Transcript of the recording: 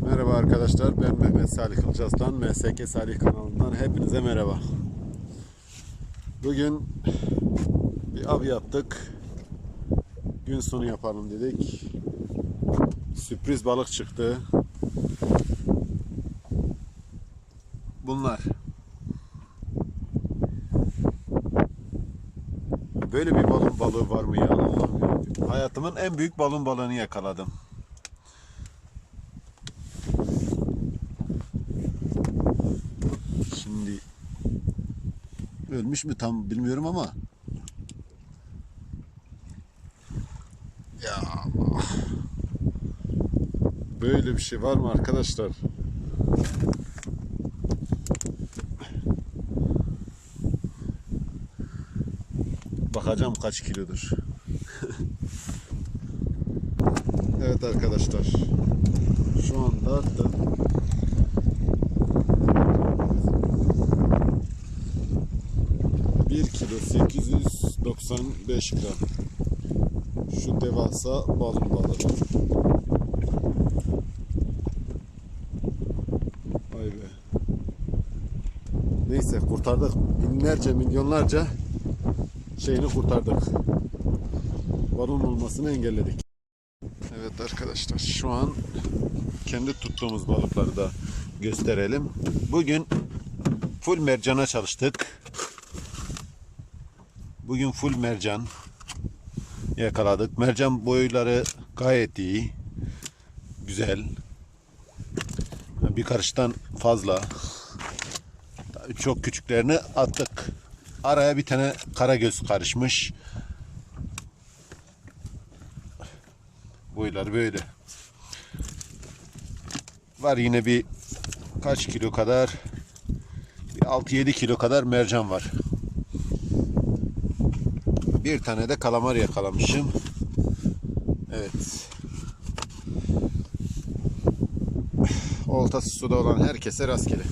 Merhaba arkadaşlar, ben Mehmet Salih Kılcas'tan, MSK Salih kanalından hepinize merhaba. Bugün bir av yaptık. Gün sonu yapalım dedik. Sürpriz balık çıktı. Bunlar. Böyle bir balon balığı var mı ya. Hayatımın en büyük balon balığını yakaladım. Ölmüş mü tam bilmiyorum ama ya böyle bir şey var mı arkadaşlar? Bakacağım kaç kilodur. evet arkadaşlar. Şu anda da 1 kilo 895 gram. Şu devasa balon balığı. Vay be. Neyse kurtardık. Binlerce milyonlarca şeyini kurtardık. Balon olmasını engelledik. Evet arkadaşlar şu an kendi tuttuğumuz balıkları da gösterelim. Bugün full mercana çalıştık. Bugün full mercan yakaladık. Mercan boyları gayet iyi. Güzel. Bir karıştan fazla. Çok küçüklerini attık. Araya bir tane karagöz karışmış. Boyları böyle. Var yine bir kaç kilo kadar? Bir 6-7 kilo kadar mercan var. Bir tane de kalamar yakalamışım. Evet. Oltası suda olan herkese rastgele.